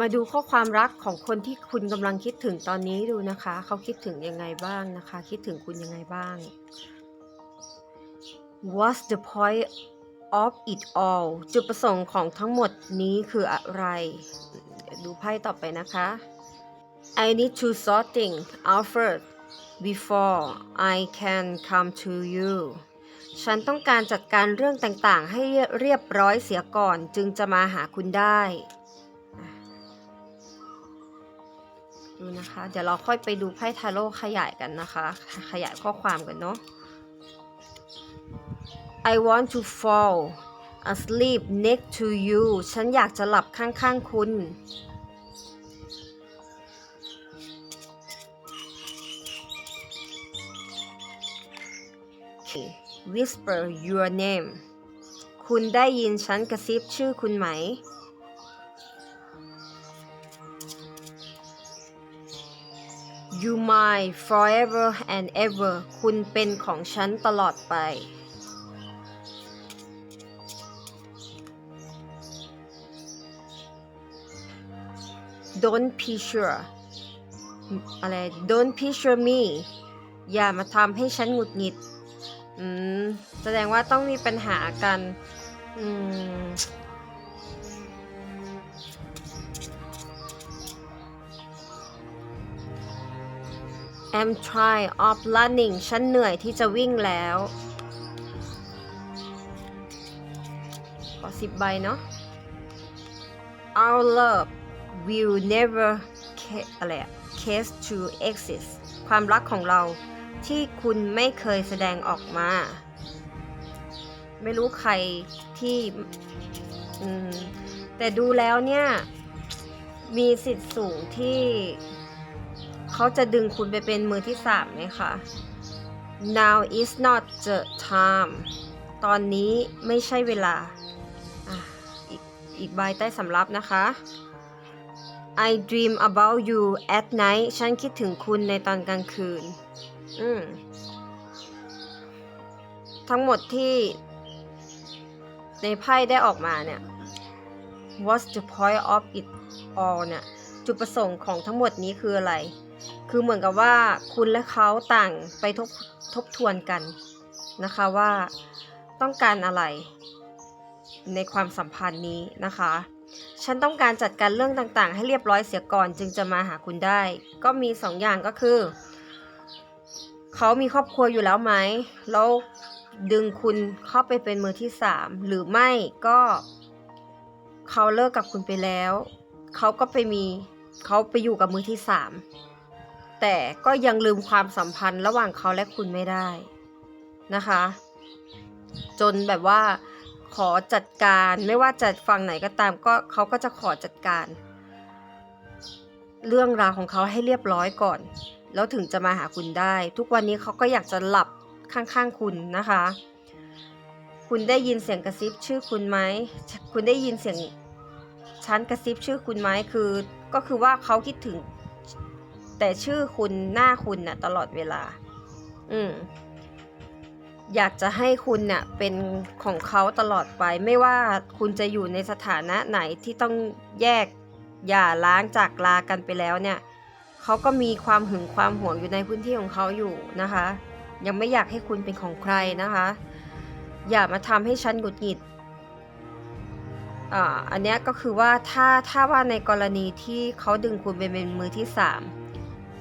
มาดูข้อความรักของคนที่คุณกำลังคิดถึงตอนนี้ดูนะคะ เขาคิดถึงยังไงบ้างนะคะ คิดถึงคุณยังไงบ้าง What's the point of it all จุดประสงค์ของทั้งหมดนี้คืออะไร ดูไพ่ต่อไปนะคะ I need to sort things out first before I can come to you ฉันต้องการจัดการเรื่องต่างๆ ให้เรียบร้อยเสียก่อนจึงจะมาหาคุณได้ ดูนะคะ เดี๋ยวเราค่อยไปดูไพ่ทาโร่ขยายกันนะคะ ขยายข้อความกันเนาะ I want to fall asleep next to you ฉันอยากจะหลับข้างๆคุณ Whisper your name คุณได้ยินฉันกระซิบชื่อคุณไหม You mine forever and ever คุณเป็นของฉันตลอดไป Don't picture อะไร Don't picture me อย่ามาทำให้ฉันหงุดหงิด อืม แสดงว่าต้องมีปัญหากัน อืม I'm trying of running ฉันเหนื่อยที่จะวิ่งแล้ว ขอสิบใบเนาะ Our love will never ca- อะไรอะ case to exist ความรักของเราที่คุณไม่เคยแสดงออกมา ไม่รู้ใครที่แต่ดูแล้วเนี่ย มีสิทธิ์สูงที่ เขาจะดึงคุณไปเป็นมือที่สามไหมคะ now is not the time ตอนนี้ไม่ใช่เวลาอีกอีกใบใต้สำรับนะคะ I dream about you at night ฉันคิดถึงคุณในตอนกลางคืน อืม ทั้งหมดที่ในไพ่ได้ออกมาเนี่ย What's the point of it all เนี่ย จุดประสงค์ของทั้งหมดนี้คืออะไร คือเหมือนกับว่าคุณและเขาต่างไปทบทบทวนกันนะคะว่าต้องการอะไรในความสัมพันธ์นี้นะคะ ฉันต้องการจัดการเรื่องต่างๆ ให้เรียบร้อยเสียก่อนจึงจะมาหาคุณได้ ก็มีสองอย่างก็คือ เขามีครอบครัวอยู่แล้วไหม แล้วดึงคุณเข้าไปเป็นมือที่สามหรือไม่ก็เขาเลิกกับคุณไปแล้ว เขาก็ไปมีเขาไปอยู่กับมือที่สาม แต่ก็ยังลืมความสัมพันธ์ระหว่างเขาและคุณไม่ได้นะคะ จนแบบว่าขอจัดการไม่ว่าจะฝั่งไหนก็ตามก็เขาก็จะขอจัดการ เรื่องราวของเขาให้เรียบร้อยก่อน แล้วถึงจะมาหาคุณได้ ทุกวันนี้เขาก็อยากจะหลับข้างๆคุณนะคะ คุณได้ยินเสียงกระซิบชื่อคุณไหมคุณได้ยินเสียงฉันกระซิบชื่อคุณไหมคือ ก็คือว่าเขาคิดถึง แต่ชื่อคุณหน้าคุณน่ะตลอดเวลา อืมอยากจะให้คุณเน่ะเป็นของเขาตลอดไป ไม่ว่าคุณจะอยู่ในสถานะไหนที่ต้องแยกอย่าล้างจากลากันไปแล้วเนี่ยเขาก็มีความหึงความหวงอยู่ในพื้นที่ของเขาอยู่นะคะ ยังไม่อยากให้คุณเป็นของใครนะคะ อย่ามาทำให้ฉันหงุดหงิดอ่าอันเนี้ยก็คือว่าถ้าถ้าว่าในกรณีที่เขาดึงคุณไปเป็นมือที่สาม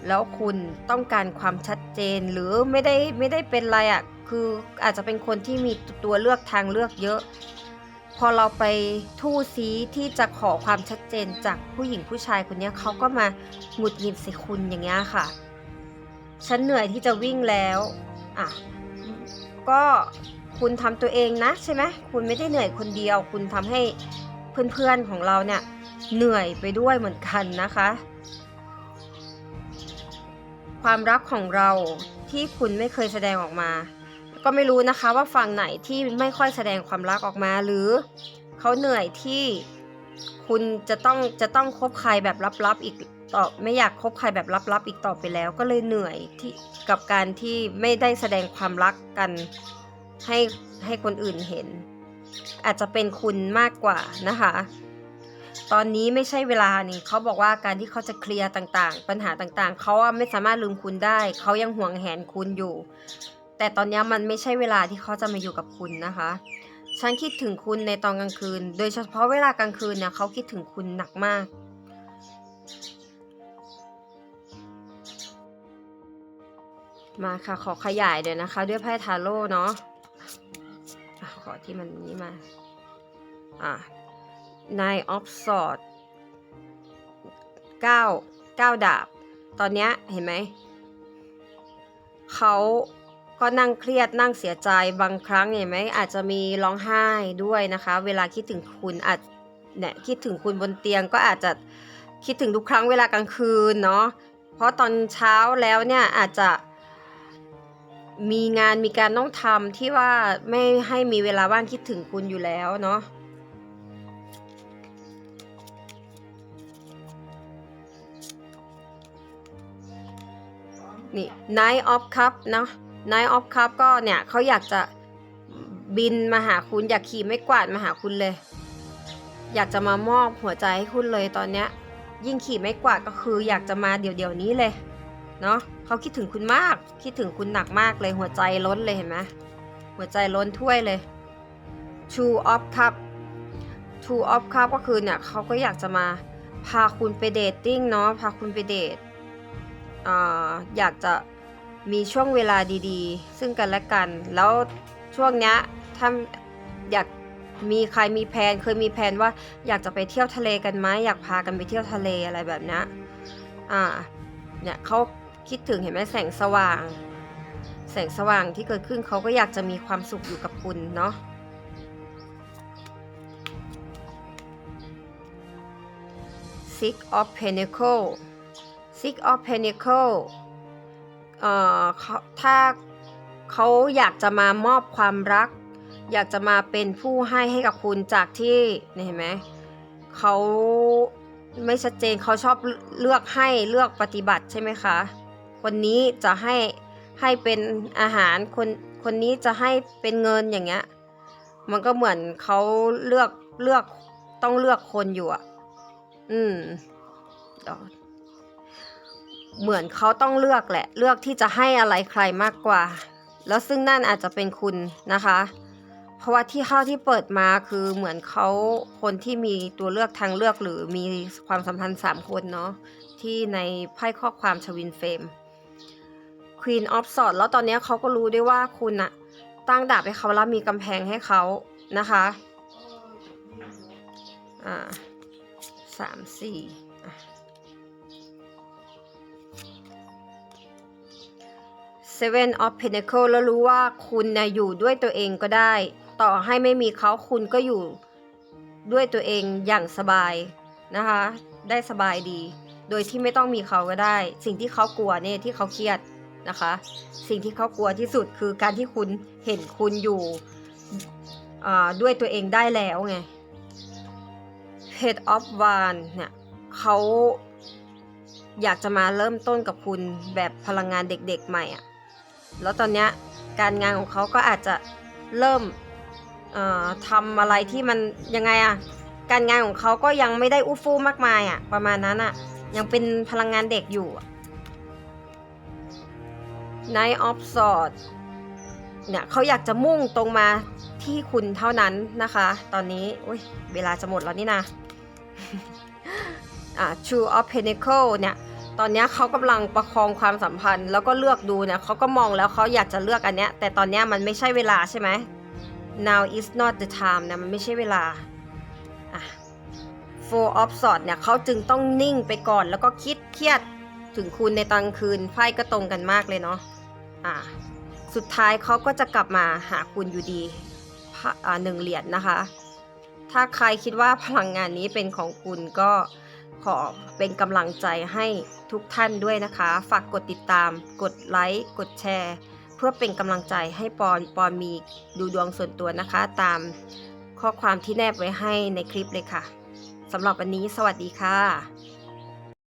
แล้วคุณต้องการความชัดเจนหรือไม่ได้ไม่ได้เป็นอะไรอะ่ะคืออาจจะเป็นคนที่มีตัวเลือกทางเลือกเยอะ พอเราไปทู่ซีที่จะขอความชัดเจนจากผู้หญิงผู้ชายคนนี้เขาก็มาหงุดหงิดใส่คุณอย่างเงี้ยค่ะ ฉันเหนื่อยที่จะวิ่งแล้วอะก็คุณทำตัวเองนะใช่ไหมคุณไม่ได้เหนื่อยคนเดียว คุณทำให้เพื่อนๆของเราเนี่ยเหนื่อยไปด้วยเหมือนกันนะคะ ความรักของเราที่คุณไม่เคยแสดงออกมา ก็ไม่รู้นะคะว่าฝั่งไหนที่ไม่ค่อยแสดงความรักออกมา หรือเขาเหนื่อยที่คุณจะต้องจะต้องคบใครแบบลับๆอีกต่อไม่อยากคบใครแบบลับๆอีกต่อไปแล้ว ก็เลยเหนื่อยที่กับการที่ไม่ได้แสดงความรักกันให้ให้คนอื่นเห็น อาจจะเป็นคุณมากกว่านะคะ ตอนนี้ไม่ใช่เวลานี่เขาบอกว่าการที่เขาจะเคลียร์ต่างๆ ปัญหาต่างๆ เขาไม่สามารถลืมคุณได้ เขายังห่วงแหนคุณอยู่ แต่ตอนนี้มันไม่ใช่เวลาที่เขาจะมาอยู่กับคุณนะคะ ฉันคิดถึงคุณในตอนกลางคืน โดยเฉพาะเวลากลางคืนเนี่ยเขาคิดถึงคุณหนักมากมาค่ะ ขอขยายเดี๋ยวนะคะ ด้วยไพ่ทาโร่เนาะขอที่มันนี้มา อะ Nine of Swords เก้าดาบ ตอนเนี้ยเห็นไหม เขาก็นั่งเครียดนั่งเสียใจบางครั้งเห็นไหมอาจจะมีร้องไห้ด้วยนะคะ เวลาคิดถึงคุณอาจเนี่ยคิดถึงคุณบนเตียงก็อาจจะคิดถึงทุกครั้งเวลากลางคืนเนาะเพราะตอนเช้าแล้วเนี่ยอาจจะมีงานมีการต้องทำที่ว่าไม่ให้มีเวลาว่างคิดถึงคุณอยู่แล้วเนาะ นี่ Nine of Cup เนอะ Nine of Cup ก็เนี่ยเขาอยากจะบินมาหาคุณอยากขี่ไม่กวาดมาหาคุณเลย อยากจะมามอบหัวใจให้คุณเลยตอนเนี้ยยิ่งขี่ไม่กวาดก็คืออยากจะมาเดี๋ยวเดี๋ยวนี้เลยเนาะเขาคิดถึงคุณมาก คิดถึงคุณหนักมากเลยหัวใจล้นเลยเห็นไหมหัวใจล้นถ้วยเลย Two of Cup Two of Cup ก็คือเนี่ยเขาก็อยากจะมาพาคุณไปเดทติ้งเนาะพาคุณไปเดท อยากจะมีช่วงเวลาดีๆ ซึ่งกันและกัน แล้วช่วงเนี้ยถ้าอยากมีใครมีแผนเคยมีแผนว่าอยากจะไปเที่ยวทะเลกันไหมอยากพากันไปเที่ยวทะเลอะไรแบบนี้อ่าเนี่ยเขาคิดถึงเห็นไหมแสงสว่าง แสงสว่างที่เกิดขึ้นเขาก็อยากจะมีความสุขอยู่กับคุณเนาะ Six of Pentacle Six of Pentacle เอ่อถ้าเขาอยากจะมามอบความรัก อยากจะมาเป็นผู้ให้ให้กับคุณจากที่เนี่ยเห็นไหมเขาไม่ชัดเจนเขาชอบเลือกให้เลือกปฏิบัติใช่ไหมคะ คนนี้จะให้ให้เป็นอาหารคนคนนี้จะให้เป็นเงินอย่างเงี้ยมันก็เหมือนเขาเลือกเลือกต้องเลือกคนอยู่อะ อืม เหมือนเขาต้องเลือกแหละ เลือกที่จะให้อะไรใครมากกว่า แล้วซึ่งนั่นอาจจะเป็นคุณนะคะ เพราะว่าที่เข้าที่เปิดมาคือเหมือนเขาคนที่มีตัวเลือกทางเลือกหรือมีความสัมพันธ์ 3 คนเนาะที่ในไพ่ข้อความชวินเฟม Queen of s w o r d แล้วตอนนี้เขาก็รู้ด้วยว่าคุณอะตั้งดาบให้เขาแล้วมีกำแพงให้เขานะคะอ่าสามสี่ Seven of Pentacle แล้วรู้ว่าคุณนะอยู่ด้วยตัวเองก็ได้ ต่อให้ไม่มีเขาคุณก็อยู่ด้วยตัวเองอย่างสบายนะคะ ได้สบายดี โดยที่ไม่ต้องมีเขาก็ได้ สิ่งที่เขากลัวเนี่ยที่เขาเครียดนะคะ สิ่งที่เขากลัวที่สุดคือการที่คุณเห็นคุณอยู่อ่าด้วยตัวเองได้แล้วไง Head of One เนี่ยเขาอยากจะมาเริ่มต้นกับคุณแบบพลังงานเด็กๆใหม่อะ แล้วตอนนี้การงานของเขาก็อาจจะเริ่มเอ่อทำอะไรที่มันยังไงอะการงานของเขาก็ยังไม่ได้อู้ฟู่มากมายอะประมาณนั้นอะยังเป็นพลังงานเด็กอยู่อะ Night of Swords เนี่ยเขาอยากจะมุ่งตรงมาที่คุณเท่านั้นนะคะ ตอนนี้อุ้ยเวลาจะหมดแล้วนี่นะอ่า True of Pentacle เนี่ย ตอนนี้เขากำลังประคองความสัมพันธ์ แล้วก็เลือกดูเนี่ยเขาก็มองแล้วเขาอยากจะเลือกอันเนี้ย แต่ตอนนี้มันไม่ใช่เวลาใช่ไหม now is not the time นะมันไม่ใช่เวลาอะ four of swords เนี่ยเขาจึงต้องนิ่งไปก่อนแล้วก็คิดเครียดถึงคุณในตอนคืนไพ่ก็ตรงกันมากเลยเนาะอะสุดท้ายเขาก็จะกลับมาหาคุณอยู่ดีพะหนึ่งเหรียญนะคะ ถ้าใครคิดว่าพลังงานนี้เป็นของคุณก็ ขอเป็นกำลังใจให้ทุกท่านด้วยนะคะ ฝากกดติดตาม กดไลค์ กดแชร์ เพื่อเป็นกำลังใจให้ปอน ปอนมีดูดวงส่วนตัวนะคะ ตามข้อความที่แนบไว้ให้ในคลิปเลยค่ะสำหรับวันนี้สวัสดีค่ะ